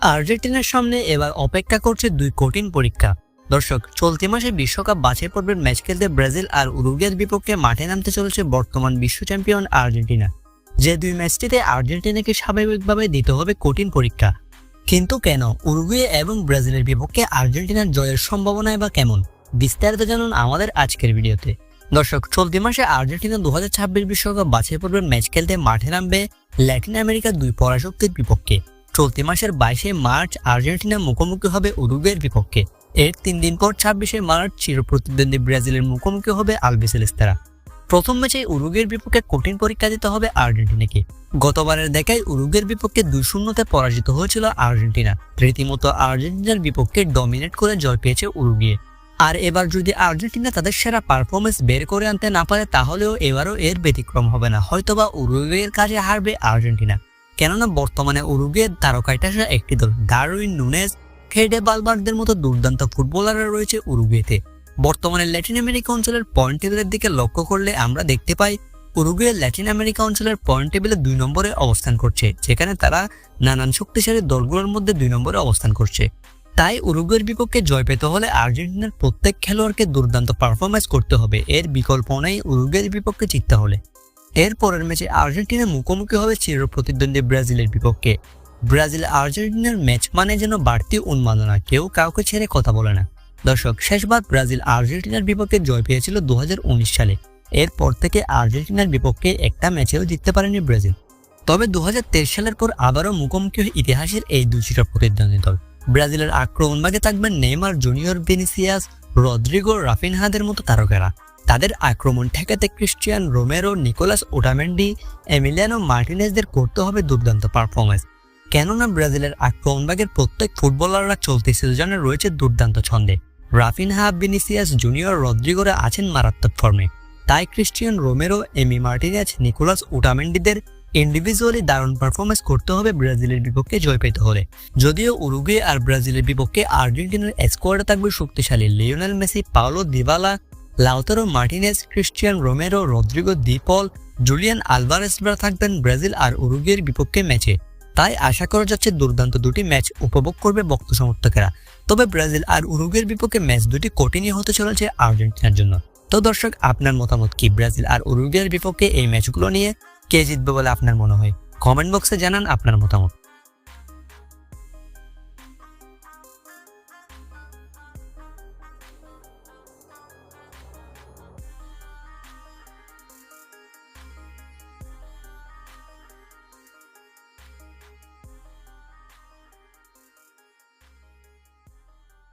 আর্জেন্টিনার সামনে এবার অপেক্ষা করছে দুই কঠিন পরীক্ষা। দর্শক, চলতি মাসে বিশ্বকাপ বাছাই পর্বের ম্যাচ খেলতে ব্রাজিল আর উরুগুয়ের বিপক্ষে মাঠে নামতে চলেছে বর্তমান বিশ্ব চ্যাম্পিয়ন আর্জেন্টিনা। যে দুই ম্যাচটিতে আর্জেন্টিনাকে স্বাভাবিকভাবে দিতে হবে কঠিন পরীক্ষা। কিন্তু কেন? উরুগুয়ে এবং ব্রাজিলের বিপক্ষে আর্জেন্টিনার জয়ের সম্ভাবনায় বা কেমন? বিস্তারিত জানুন আমাদের আজকের ভিডিওতে। দর্শক, চলতি মাসে আর্জেন্টিনা দু বিশ্বকাপ বাছাই পর্বের ম্যাচ খেলতে মাঠে নামবে ল্যাটিন আমেরিকার দুই পরাশক্তির বিপক্ষে। চলতি মাসের বাইশে মার্চ আর্জেন্টিনা মুখোমুখি হবে উরুগুয়ের বিপক্ষে। এর তিন দিন পর ছাব্বিশে মার্চ চিরপ্রতিদ্বন্দ্বী ব্রাজিলের মুখোমুখি হবে আলবিসেলেস্তারা। প্রথম ম্যাচে উরুগের বিপক্ষে কঠিন পরীক্ষা দিতে হবে আর্জেন্টিনাকে। গতবারের দেখায় উরুগের বিপক্ষে দুই শূন্যতে পরাজিত হয়েছিল আর্জেন্টিনা। রীতিমতো আর্জেন্টিনার বিপক্ষে ডমিনেট করে জয় পেয়েছে উরুগুয়ে। আর এবার যদি আর্জেন্টিনা তাদের সেরা পারফরমেন্স বের করে আনতে না পারে, তাহলেও এবারও এর ব্যতিক্রম হবে না। হয়তোবা উরুগুয়ের কাজে হারবে আর্জেন্টিনা। কেননা বর্তমানে উরুগুয়ের তারকাইটা একটি দল। ডারউইন নুনেজ খেডে বালবার্দের মতো দুর্দান্ত ফুটবলাররা রয়েছে উরুগুয়েতে। বর্তমানে ল্যাটিন আমেরিকা অঞ্চলের পয়েন্ট টেবিলের দিকে লক্ষ্য করলে আমরা দেখতে পাই, উরুগুয়ে ল্যাটিন আমেরিকা অঞ্চলের পয়েন্ট টেবিলে দুই নম্বরে অবস্থান করছে, যেখানে তারা নানান শক্তিশালী দলগুলোর মধ্যে দুই নম্বরে অবস্থান করছে। তাই উরুগুয়ের বিপক্ষে জয় পেতে হলে আর্জেন্টিনার প্রত্যেক খেলোয়াড়কে দুর্দান্ত পারফরমেন্স করতে হবে। এর বিকল্প নেই উরুগুয়ের বিপক্ষে জিততে হলে। এর পরের ম্যাচে আর্জেন্টিনা মুখোমুখি হবে চির প্রতিদ্বন্দ্বী ব্রাজিলের বিপক্ষে। ব্রাজিল আর্জেন্টিনার ম্যাচ মানে যেন বাড়তি উন্মাদনা, কেউ কাউকে ছেড়ে কথা বলে না। দর্শক, শেষবার ব্রাজিল আর্জেন্টিনার বিপক্ষে জয় পেয়েছিল দু হাজার উনিশ সালে। এরপর থেকে আর্জেন্টিনার বিপক্ষে একটা ম্যাচেও জিততে পারেনি ব্রাজিল। তবে দু হাজার তেইশ সালের পর আবারও মুখোমুখি হয়ে ইতিহাসের এই দুই চির প্রতিদ্বন্দ্বী দল। ব্রাজিলের আক্রমণভাগে থাকবেন নেইমার, জুনিয়র ভিনিসিয়াস, রদ্রিগো, রাফিনহাদের মতো তারকারা। তাদের আক্রমণ ঠেকাতে Cristian Romero, Nicolas Otamendi Emiliano মার্টিনেসদের করতে হবে দুর্দান্ত পারফরমেন্স কেননা ব্রাজিলের আক্রমণভাগের প্রত্যেক ফুটবলাররা চলতি সিজনে রয়েছে দুর্দান্ত ছন্দে। রাফিনহা বিনিসিয়াস জুনিয়র রদ্রিগোরা আছেন মারাত্মক ফর্মে। তাই Cristian Romero, Emi Martinez, Nicolas উটামেন্ডিদের individually দারুণ পারফরমেন্স করতে হবে ব্রাজিলের বিপক্ষে জয় পেতে হলে। যদিও উরুগুয়ে আর ব্রাজিলের বিপক্ষে আর্জেন্টিনার স্কোয়াডে থাকবে শক্তিশালী Lionel Messi, Paulo Dybala Lautaro Martinez Cristian Romero, Rodrigo De Paul Julian আলভারেসরা থাকবেন ব্রাজিল আর উরুগুয়ের বিপক্ষে ম্যাচে। তাই আশা করা যাচ্ছে দুর্দান্ত দুটি ম্যাচ উপভোগ করবে বক্ত সমর্থকেরা। তবে ব্রাজিল আর উরুগুয়ের বিপক্ষে ম্যাচ দুটি কঠিনই হতে চলেছে আর্জেন্টিনার জন্য। তো দর্শক, আপনার মতামত কি? ব্রাজিল আর উরুগুয়ের বিপক্ষে এই ম্যাচগুলো নিয়ে কে জিতবে বলে আপনার মনে হয়? কমেন্ট বক্সে জানান আপনার মতামত।